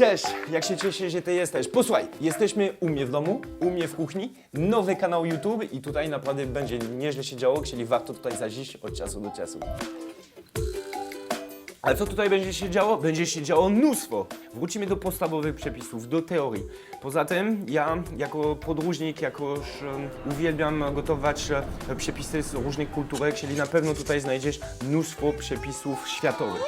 Cześć, jak się cieszę, że ty jesteś. Posłuchaj, jesteśmy u mnie w domu, u mnie w kuchni, nowy kanał YouTube i tutaj naprawdę będzie nieźle się działo, czyli warto tutaj zażyć od czasu do czasu. Ale co tutaj będzie się działo? Będzie się działo mnóstwo. Wrócimy do podstawowych przepisów, do teorii. Poza tym ja jako podróżnik jakoś em, uwielbiam gotować e, przepisy z różnych kulturek, czyli na pewno tutaj znajdziesz mnóstwo przepisów światowych.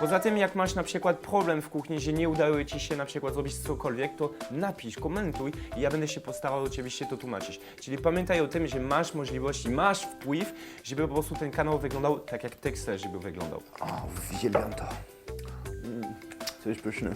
Poza tym, jak masz na przykład problem w kuchni, że nie udało ci się na przykład zrobić cokolwiek, to napisz, komentuj i ja będę się postarał oczywiście to tłumaczyć. Czyli pamiętaj o tym, że masz możliwości, masz wpływ, żeby po prostu ten kanał wyglądał tak, jak chcesz, żeby wyglądał. O, uwielbiam to. Mm, Coś pyszne.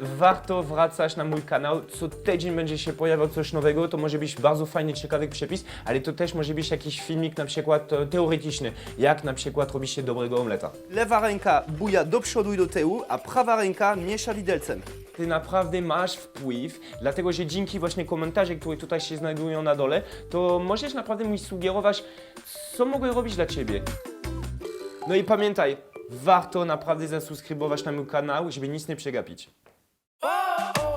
Warto wracać na mój kanał, co tydzień będzie się pojawiał coś nowego, to może być bardzo fajny, ciekawy przepis, ale to też może być jakiś filmik na przykład e, teoretyczny, jak na przykład robi się dobrego omleta. Lewa ręka buja do przodu i do tyłu, a prawa ręka miesza widelcem. ty naprawdę masz wpływ, dlatego że dzięki właśnie komentarzom, które tutaj się znajdują na dole, to możesz naprawdę mi sugerować, co mogę robić dla Ciebie. No i pamiętaj, warto naprawdę zasubskrybować na mój kanał, żeby nic nie przegapić. oh. oh.